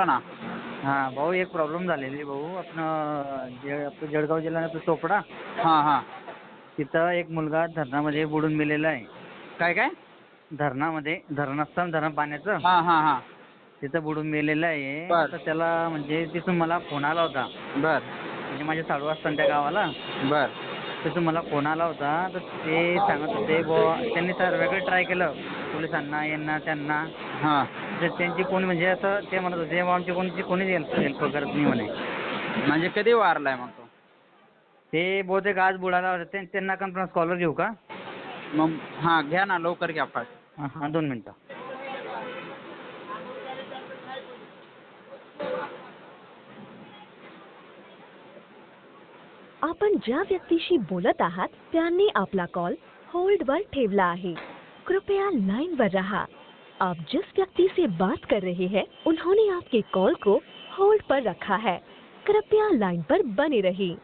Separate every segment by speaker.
Speaker 1: बोला ना.
Speaker 2: हां भाऊ एक प्रॉब्लेम झालेली भाऊ. आपण जे आपलं जळगाव जिल्हा आपलं चोपडा.
Speaker 1: हां हां.
Speaker 2: तिथं एक मुलगा धरणामध्ये बुडून मेलेला आहे.
Speaker 1: काय काय?
Speaker 2: धरणामध्ये धरण असतं ना धरण पाण्याचं.
Speaker 1: हां हां हां.
Speaker 2: तिथं बुडून मेलेलं आहे.
Speaker 1: बर.
Speaker 2: तर त्याला म्हणजे तिथून मला फोन आला होता.
Speaker 1: बर.
Speaker 2: म्हणजे माझ्या साडू असतात त्या गावाला.
Speaker 1: बर.
Speaker 2: तिथून मला फोन आला होता. तर ते सांगत होते बुवा त्यांनी सर वेगळं ट्राय केलं. पोलिसांना यांना त्यांना.
Speaker 1: हां.
Speaker 2: तर त्यांची कोणी म्हणजे असं ते म्हणत होते बुवा आमची कोणची कोणीच हेल्प हेल्प करत नाही म्हणे.
Speaker 1: म्हणजे कधी वारलाय मग तो?
Speaker 2: ते बहुतेक आज बुडाला होते त्यां- त्यांना कन्फरन्स कॉलवर घेऊ का?
Speaker 1: मग हां घ्या ना लवकर घ्या फास्ट.
Speaker 2: हां हां दोन मिनटं.
Speaker 3: आपण ज्या व्यक्तीशी बोलत आहात त्यांनी आपला कॉल होल्ड वर ठेवला आहे. कृपया लाइन पर रहा. आप जिस व्यक्ति से बात कर रहे हैं उन्होंने आपके कॉल को होल्ड पर रखा है। कृपया लाइन पर बने रहिए।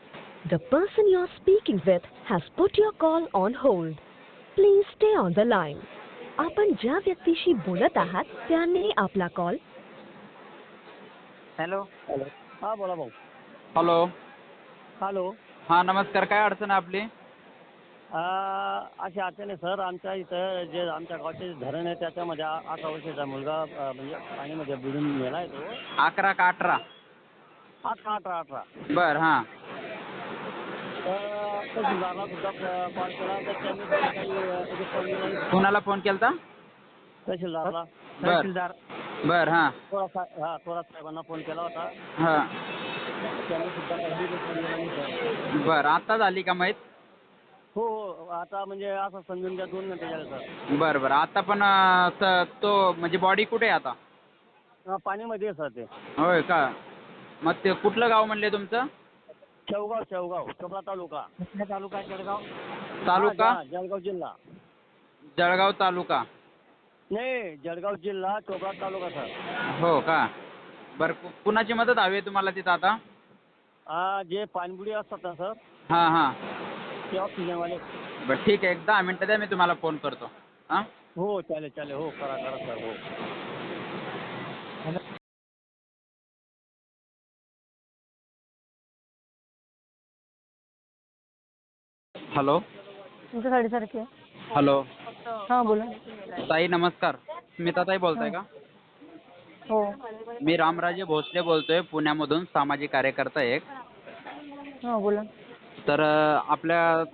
Speaker 3: The person you are speaking with has put your call on hold please stay on the line आपण ज्या व्यक्तीशी बोलत आहात त्यांनी आपला कॉल
Speaker 2: हॅलो
Speaker 4: हॅलो हाँ बोला भाऊ।
Speaker 1: हॅलो
Speaker 4: हॅलो
Speaker 1: हाँ नमस्कार काय अडचण आहे आपली?
Speaker 4: अशी अडचण आहे सर आमच्या इथं जे आमच्या गावचे धरण आहे त्याच्यामध्ये अकरा वर्षाचा मुलगा म्हणजे पाण्यामध्ये बुडून मेला आहे तो.
Speaker 1: अकरा का अठरा?
Speaker 4: अठरा अठरा अठरा.
Speaker 1: बर हां.
Speaker 4: तर तहसीलदारला सुद्धा कॉल केला. तर त्यांनी सुद्धा काही अ, रिस्पॉन्स दिला नाही.
Speaker 1: कोणाला फोन केलता?
Speaker 4: तहसीलदारला.
Speaker 1: बर.
Speaker 2: तहसीलदार.
Speaker 1: बर हां.
Speaker 4: साहेब हां थोरात साहेबांना फोन केला होता.
Speaker 1: हां.
Speaker 4: त्यांनी सुद्धा काही रिस्पॉन्स दिला नाही सर
Speaker 1: बर आता झाली का माहीत
Speaker 4: हो हो. आता म्हणजे असं समजून घ्या दोन घंटे झाले सर.
Speaker 1: बरं बरं. आता पण अं, तो म्हणजे बॉडी कुठे आहे आता?
Speaker 4: अ, पाण्यामध्ये आहे सर ते.
Speaker 1: होय का? मग ते कुठलं गाव म्हणले तुमचं?
Speaker 4: शेवगाव शेवगाव. चोपडा तालुका.
Speaker 2: कुठला तालुका आहे जळगाव?
Speaker 1: तालुका?
Speaker 4: हां, जळगाव जिल्हा.
Speaker 1: जळगाव तालुका.
Speaker 4: नाही जळगाव जिल्हा चोपडा तालुका सर.
Speaker 1: हो का? बरं कु- कुणाची मदत हवी आहे तुम्हाला तिथं आता?
Speaker 4: हा जे पाणबुडी असतात ना सर.
Speaker 1: हां हां. बरं ठीक आहे. एक दहा मिनटं द्या मी तुम्हाला फोन करतो. हां?
Speaker 4: हो चालेल चालेल. हो करा करा सर हो.
Speaker 1: हॅलो.
Speaker 5: तुमच्या साडेसारखी आहे.
Speaker 1: हॅलो.
Speaker 5: हां बोला.
Speaker 1: ताई नमस्कार. स्मिताताई बोलताय का?
Speaker 5: हो.
Speaker 1: मी रामराजे भोसले बोलतोय. पुण्यामधून सामाजिक कार्यकर्ता एक.
Speaker 5: हां बोला.
Speaker 1: तर आपल्या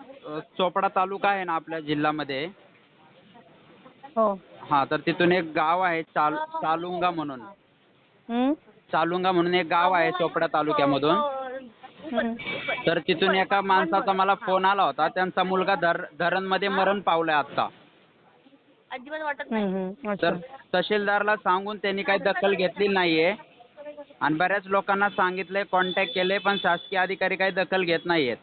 Speaker 1: चोपडा तालुका आहे ना आपल्या जिल्ह्यामध्ये?
Speaker 5: हो.
Speaker 1: हां तर तिथून एक गाव आहे चाल चालुंगा म्हणून.
Speaker 5: हं?
Speaker 1: चालुंगा म्हणून एक गाव आहे चोपडा तालुक्यामधून. तर तिथून एका माणसाचा मला फोन आला होता. त्यांचा मुलगा धर धरणमध्ये मरण पावलाय.
Speaker 5: अच्छा.
Speaker 1: तर तहसीलदारला सांगून त्यांनी काही दखल घेतली नाहीये. आणि बऱ्याच लोकांना सांगितलंय कॉन्टॅक्ट केले पण शासकीय अधिकारी काही दखल घेत नाहीयेत.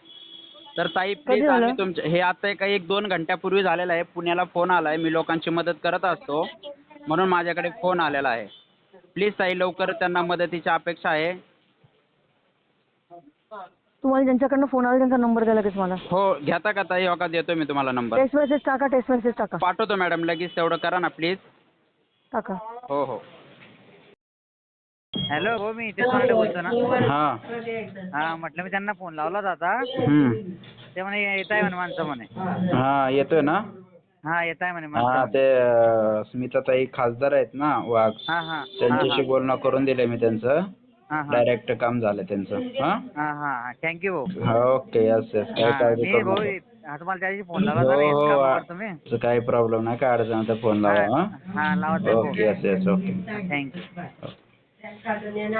Speaker 1: तर ताई प्लीज
Speaker 5: झालं?
Speaker 1: आम्ही तुमच्या हे आता काही एक दोन घंट्यापूर्वी झालेलं आहे. पुण्याला फोन आलाय. मी लोकांची मदत करत असतो. म्हणून माझ्याकडे फोन आलेला आहे. प्लीज ताई लवकर त्यांना मदतीची अपेक्षा आहे.
Speaker 5: तुम्हाला ज्यांच्याकडनं फोन आला त्यांचा नंबर द्या लगेच मला.
Speaker 1: हो घेता का ताई? हो का देतो मी तुम्हाला नंबर
Speaker 5: टेक्स्ट मेसेज टाका टेक्स्ट मेसेज टाका.
Speaker 1: पाठवतो मॅडम लगेच तेवढं करा ना प्लीज
Speaker 5: टाका.
Speaker 1: हो हो.
Speaker 2: हॅलो हो मी इथे सोनाटे बोलतो ना.
Speaker 1: हां.
Speaker 2: हां म्हटलं मी त्यांना फोन लावला होता आता.
Speaker 1: हम्म.
Speaker 2: ते म्हणे येत आहे म्हणे माणसं म्हणे.
Speaker 1: हां येतोय ना?
Speaker 2: हां येत आहे म्हणे
Speaker 1: हा
Speaker 2: माणसं
Speaker 1: ते अं, स्मिताताई खासदार आहेत ना वाघ.
Speaker 2: हां हां.
Speaker 1: त्यांच्याशी बोलणं करून दिलंय मी त्यांचं.
Speaker 2: हां हां.
Speaker 1: डायरेक्ट काम झालं त्यांचं. हा?
Speaker 2: हां हां. थँक्यू भाऊ.
Speaker 1: हा ओके यस यस
Speaker 2: हां,
Speaker 1: काळजी
Speaker 2: मी
Speaker 1: करू
Speaker 2: भाऊ
Speaker 1: नका.
Speaker 2: हा तुम्हाला त्या दिवशी फोन लावला होता
Speaker 1: हो
Speaker 2: ना हेच
Speaker 1: हो
Speaker 2: काम
Speaker 1: आ-
Speaker 2: करतो मी.
Speaker 1: असं काही प्रॉब्लेम नाही काय अडचण तर फोन लावा
Speaker 2: हां लावा
Speaker 1: okay yes yes okay
Speaker 2: thank you has an